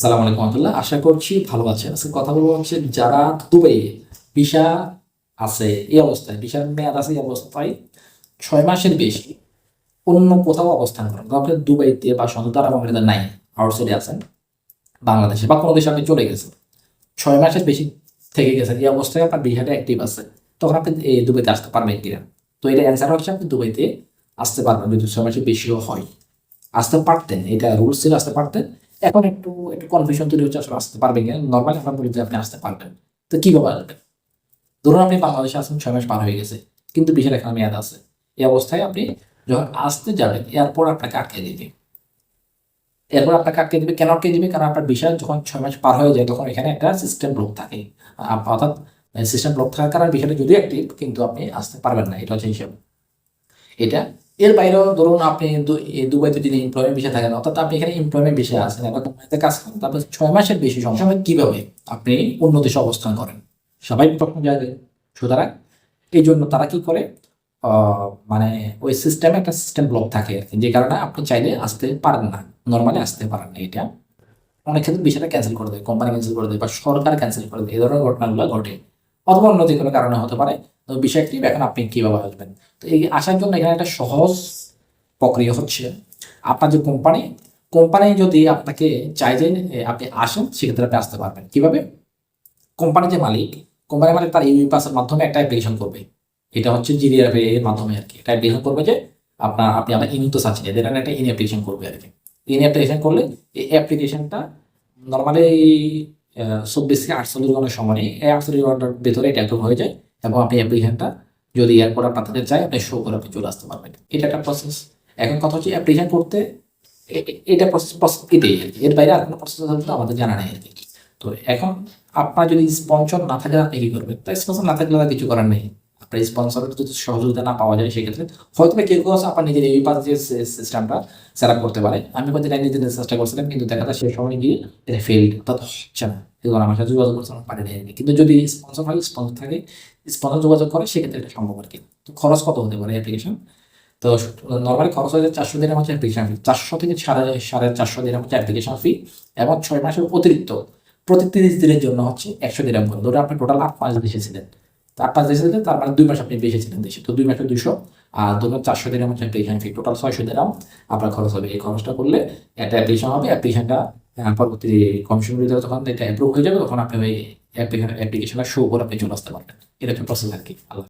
সালাম আলাইকুম আহমতুল্লাহ আশা করছি ভালো আছেন। আজকে কথা বলব হচ্ছে যারা দুবাই ভিসা আছে এই অবস্থায়, ভিসার মেয়াদ আছে এই অবস্থায়, ছয় মাসের বেশি অন্য কোথাও অবস্থান করেন। আপনি দুবাইতে বা সন্তত আরব আমিরাতে নাই আউটসাইডে আছেন, বাংলাদেশে বা কোনো দেশে আপনি চলে গেছেন। ছয় মাসের বেশি থেকে গেছেন, এই অবস্থায় আপনার ভিসাটা অ্যাক্টিভ আছে। তখন আপনি এই দুবাইতে আসতে পারবেন কিনা? তো এটা অ্যান্সার হচ্ছে আপনি দুবাইতে আসতে পারবেন, যদি ছয় মাসের বেশিও হয়। আসতে পারতেন, এটা রুলস ছিল, আসতে পারতেন। এখন একটু একটু কনফিউশন তৈরি হচ্ছে, আসলে আসতে পারবেন কিনা? নর্মালি আমরা বলি যে আপনি আসতে পারবেন। তো কীভাবে আসবেন ধরুন আপনি বাংলাদেশে আসেন ছয় মাস পার হয়ে গেছে, কিন্তু বিশাল এখানে মেয়াদ আছে। এই অবস্থায় আপনি যখন আসতে যাবেন এরপর আপনাকে আটকে দিবে। এরপর আপনাকে আটকে দিবে। কেন আটকে দিবে? কারণ আপনার বিষয় যখন ছয় মাস পার হয়ে যায়, তখন এখানে একটা সিস্টেম ব্লক থাকে। অর্থাৎ সিস্টেম ব্লক থাকার কারণে বিষয়টা যদিও অ্যাক্টিভ কিন্তু আপনি আসতে পারবেন না, এটা হচ্ছে হিসাব। এটা এর বাইরেও ধরুন আপনি দুবাইতে যদি এমপ্লয়মেন্ট বিষয় থাকেন অর্থাৎ আপনি এখানে এমপ্লয়মেন্ট বিষয়ে আছেন একটা কাজ করেন তারপর ছয় মাসের বেশি সময় কীভাবে আপনি অন্য দেশে অবস্থান করেন? সবাই প্রথম জানে সুতরাং এই জন্য তারা কি করে মানে ওই সিস্টেমে একটা সিস্টেম ব্লক থাকে আর কি, যে কারণে আপনি চাইলে আসতে পারেন না নর্মালি আসতে পারেন না এটা অনেক ক্ষেত্রে বিষয়টা ক্যান্সেল করে দেয় কোম্পানি ক্যান্সেল করে দেয় বা সরকার ক্যান্সেল করে দেয় এই ধরনের ঘটনাগুলো ঘটে অথবা অন্য যে কোনো কারণে হতে পারে। তো বিষয়টি এখন আপনি কীভাবে আসবেন? তো এই আসার জন্য এখানে একটা সহজ প্রক্রিয়া হচ্ছে, আপনার যে কোম্পানি কোম্পানি যদি আপনাকে চাই যে আপনি আসেন, সেক্ষেত্রে আপনি আসতে পারবেন। কীভাবে? কোম্পানির যে মালিক কোম্পানির মালিক তার ইউই পাসের মাধ্যমে একটা অ্যাপ্লিকেশন করবে। এটা হচ্ছে জিডিআর এর মাধ্যমে আর কি। একটা অ্যাপ্লিকেশন করবে যে, আপনার, আপনি আমার ইনি তো চাচ্ছেন এদের একটা ইন অ্যাপ্লিকেশন করবে আর কি। ইন অ্যাপ্লিকেশন করলে এই অ্যাপ্লিকেশনটা নর্মালি চব্বিশ থেকে আটচল্লিশ ঘণ্টার সময়, এই আটচল্লিশ ঘণ্টার ভেতরে এটা হয়ে যায়। এবং আপনি অ্যাপ্লিকেশনটা যদি এয়ারপোর্ট আপনার থেকে চাই আপনি শো করে আপনি চলে আসতে পারবেন। এটা একটা প্রসেস এখন কথা হচ্ছে অ্যাপ্লিকেশন করতে এটা প্রসেস প্রসেস এটাই আর কি। এর বাইরে আর কোনো প্রসেস আমাদের জানা নেই আর কি। তো এখন আপনার যদি স্পন্সর না থাকে, আপনি কি করবেন? তাই স্পন্সর না থাকলে কিছু করার নেই। আপনার স্পন্সরের যদি সহযোগিতা না পাওয়া যায়, সেক্ষেত্রে হয়তো বা কেউ কেউ আপনার নিজের এই পাশ যে সিস্টেমটা সেট আপ করতে পারে। আমি হয়তো নিজের চেষ্টা করছিলাম, কিন্তু দেখা যায় সেই সময় গিয়ে এটা ফেল্ড অর্থাৎ হচ্ছে না। এগুলো আমার সাথে যোগাযোগ করতে পারি না কিন্তু যদি স্পন্সর হয় স্পন্সর থাকে স্পন্সর যোগাযোগ করে, সেক্ষেত্রে এটা সম্ভব আর কি। তো খরচ কত হতে পারে অ্যাপ্লিকেশন তো নর্মালি খরচ হয়ে যায় চারশো দিনের হচ্ছে অ্যাপ্লিকেশন ফি চারশো থেকে সাড়ে সাড়ে চারশো দিনের হচ্ছে অ্যাপ্লিকেশন ফি এবং ছয় মাসের অতিরিক্ত। প্রতি তিরিশ দিনের জন্য হচ্ছে একশো দিনের করে। ধরুন আপনি টোটাল আট, পাঁচ দেশে ছিলেন। আট, পাঁচ দেশে ছিলেন, তার মানে দুই মাস আপনি বেশি ছিলেন দেশে। তো দুই মাসে দুইশো। আর ধরুন চারশো দিনের হচ্ছে অ্যাপ্লিকেশন ফি টোটাল ছয়শো দিনের আপনার খরচ হবে। এই খরচটা করলে একটা অ্যাপ্লিকেশন হবে অ্যাপ্লিকেশনটা পরবর্তী কমিশনগুলিতে তখন এটা অ্যাপ্রুভ হয়ে যাবে, তখন আপনি ওই অ্যাপ্লিকেশন অ্যাপ্লিকেশনটা শো করে আপনি চলে আসতে পারবেন। এটা হচ্ছে প্রসেস আর কি। আল্লাহ